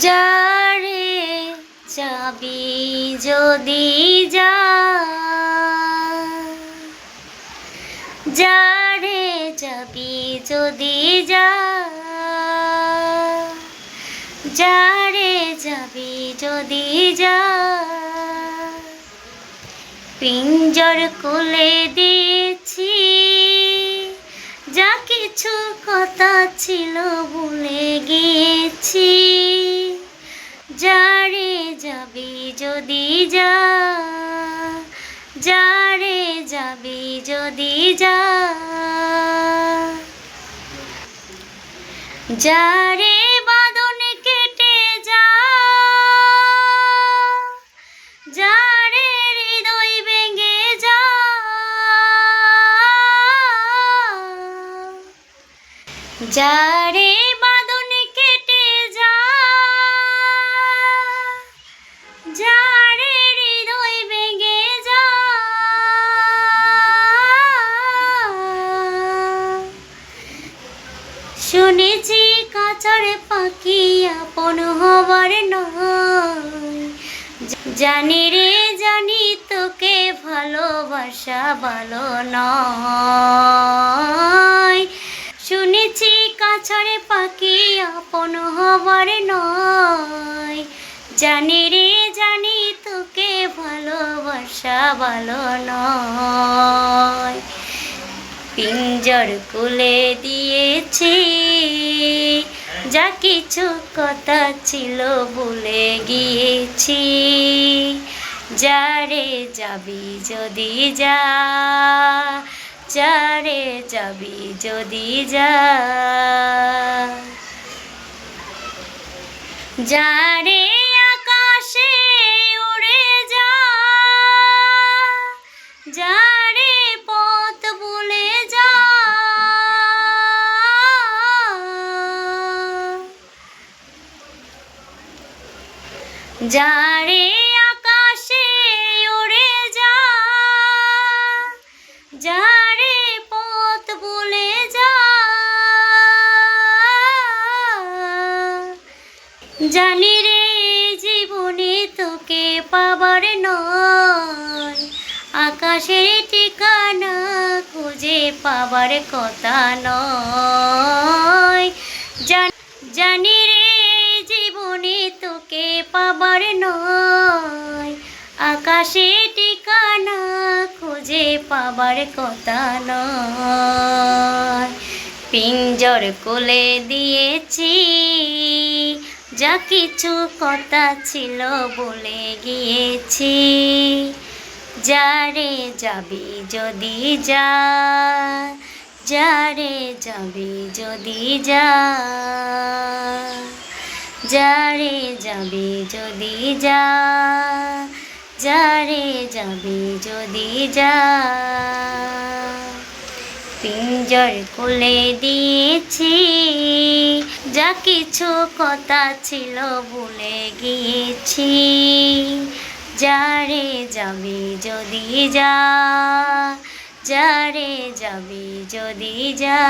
যারে যাবি যদি যা যারে যাবি যদি যা যারে যাবি যদি যা পিঞ্জর কোলে দিয়েছি, যা কিছু কথা ছিল ভুলে গিয়েছি। যদি যা, যারে যাবি যদি যা। যারে বাদন কেটে যা, যারে হৃদয় ভেঙে যা। যারে শুনেছি কাছার পাখি আপন হবার নয়। জানি রে, জানি তোকে ভালোবাসা ভালো নয়। শুনেছি কাছারে পাখি আপন হবার নয়। জানি রে, জানি তোকে ভালোবাসা ভালো নয়। পিঞ্জর কুলে দিয়েছি। যা কিছু কথা ছিল ভুলে গিয়েছি। যারে যাবি যদি যা, যারে যাবি যদি যা। যারে যারে আকাশে উড়ে যা, যারে পথ ভুলে যা, জানি রে জীবনে তোকে পাবার নয়, আকাশের ঠিকানা খুঁজে পাবার কথা নয়। জান- জীবনে তোকে পাবার নয়। আকাশে ঠিকানা খুঁজে পাবার কথা নয়। পিঞ্জর কোলে দিয়েছি, যা কিছু কথা ছিল বলে গিয়েছি। যারে যাবি যদি যা, যারে যাবি যদি যা। যারে যাবি যদি যা, যারে যাবি যদি যা। পিঞ্জর কোলে দিয়েছি, যা কিছু কথা ছিল ভুলে গিয়েছি। যারে যাবি যদি যা, যারে যাবি যদি যা।